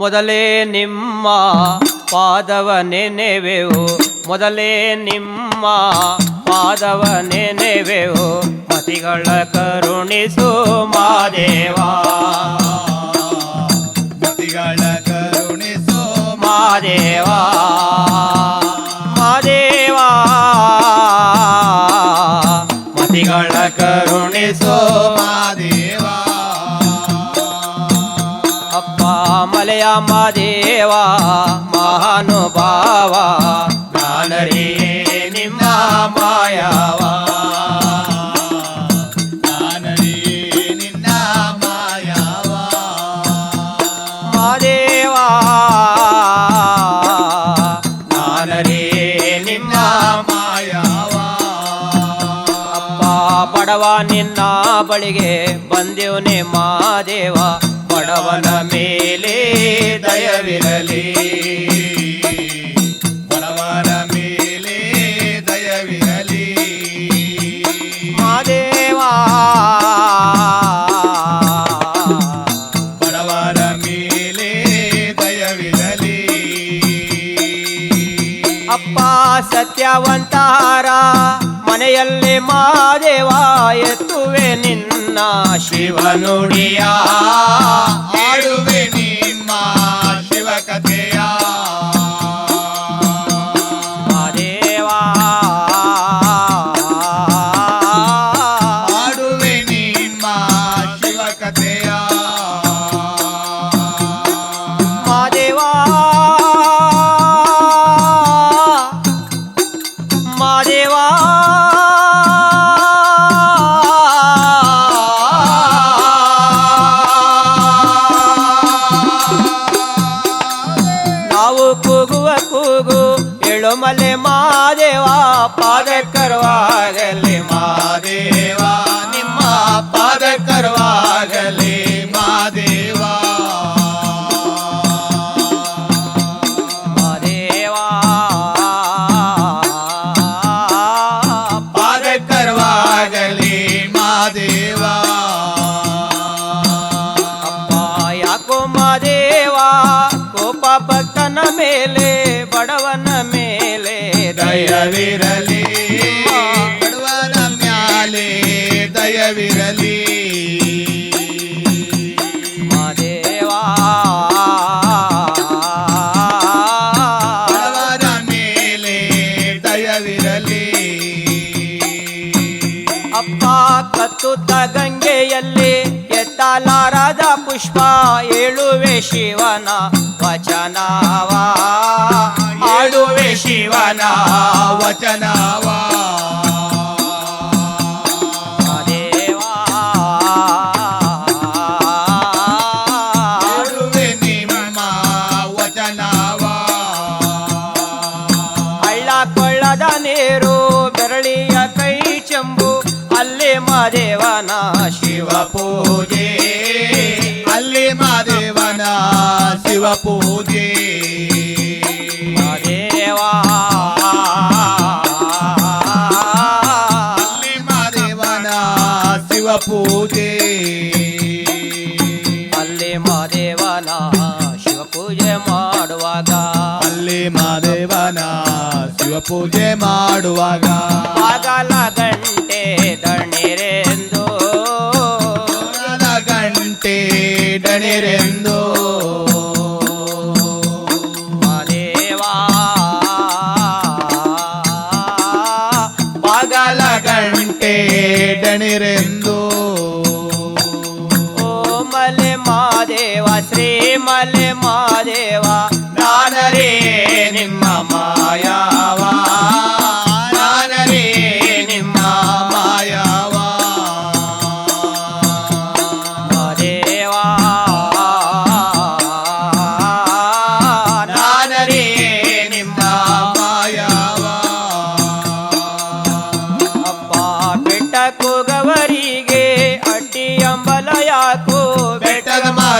ಮೊದಲೇ ನಿಮ್ಮ ಪಾದವ ನೆನೆವೆವು. ಮೊದಲೇ ನಿಮ್ಮ ಪಾದವ ನೆನೆವೆವು. ಮತಿಗಳ ಕರುಣಿಸು ಮಾದೇವಾ ಮತಿಗಳ ಕರುಣಿಸು ಮಾದೇವಾ ಮಾದೇವಾ ಮತಿಗಳ ಕರುಣಿಸು ಮಾದೇವ ಮಲೆಯ ಮಾದೇವ ಮಹಾನುಭಾವ. ನಾನರೇ ನಿಮ್ಮ ಮಾಯವ. ನಾನರೇ ನಿನ್ನ ಮಾಯವ. ಮಾದೇವ ನಾನರೇ ನಿಮ್ಮ ಮಾಯವ. ಅಪ್ಪ ಬಡವ, ನಿನ್ನ ಬಳಿಗೆ ಬಂದೆವನೇ ಮಾದೇವ ಬಡವನ ಮೇಲೆ ದಯವಿರಲಿ. ಬಡವರ ಮೇಲೆ ದಯವಿರಲಿ. ಮಾದೇವಾ ಬಡವರ ಮೇಲೆ ದಯವಿರಲಿ. ಅಪ್ಪ ಸತ್ಯವಂತಾರ ಮನೆಯಲ್ಲಿ ಮಾದೇವ ಎತ್ತುವೆ ನಿನ್ನ ಶಿವನುಡಿಯ ಆಡುವೆ ಎಳುಮಲೆ ಮಾದೇವ ಪಾದಕರವಾಗಲಿ ಮಾದೇವ ನಿಮ್ಮ ಪಾದಕರವಾಗಲಿ ಮಾದೇವ. ಮಾದೇವ ಪಾದಕರವಾಗಲಿ ಮಾದೇವ. ಅಪ್ಪ ಯಾಕೋ ಮಾದೇವ ದಯವಿರಲಿ. ಬಡವನ ಮ್ಯಾಲೆ ದಯವಿರಲಿ. ಬಡವರ ಮೇಲೆ ದಯವಿರಲಿ. ಅಪ್ಪ ಕತ್ತುತ್ತ ಗಂಗೆಯಲ್ಲಿ ಎತ್ತಲಾರದ ಪುಷ್ಪ ಏಳುವೆ ಶಿವನ ವಚನವಾ. ಆಡುವೆ ಶಿವನ ವಚನವ. ಮಾದೇವನ ಶಿವ ಪೂಜೆ. ಅಲ್ಲಿ ಮಾದೇವನ ಶಿವ ಪೂಜೆ. ಮಾದೇವ ಅಲ್ಲಿ ಮಾದೇವನ ಶಿವ ಪೂಜೆ ಮಾಡುವಾಗ ಆಗಲ ಗಂಟೆ ದಣಿರೆಂದು ಮೋಡದ ಗಂಟೆ ಡಣಿರೆಂದು ಮಾದೇವ ಬಾಗಲ ಗಂಟೆ ಡಣಿರೆಂದು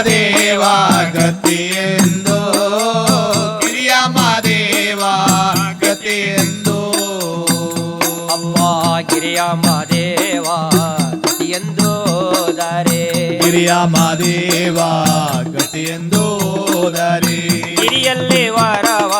ಬೆಟ್ಟದ ಮಾದೇವ ಗತಿಯೆಂದು ಕಿರಿಯ ಮಾದೇವ ಗತಿಯೆಂದು ಅಪ್ಪ ಗಿರಿಯ ಮಾದೇವ ಎಂದು ದರೆ ಕಿರಿಯ ಮಾದೇವ ಗತಿಯೆಂದೋದರೆ ಹಿರಿಯಲ್ಲಿ ವರವ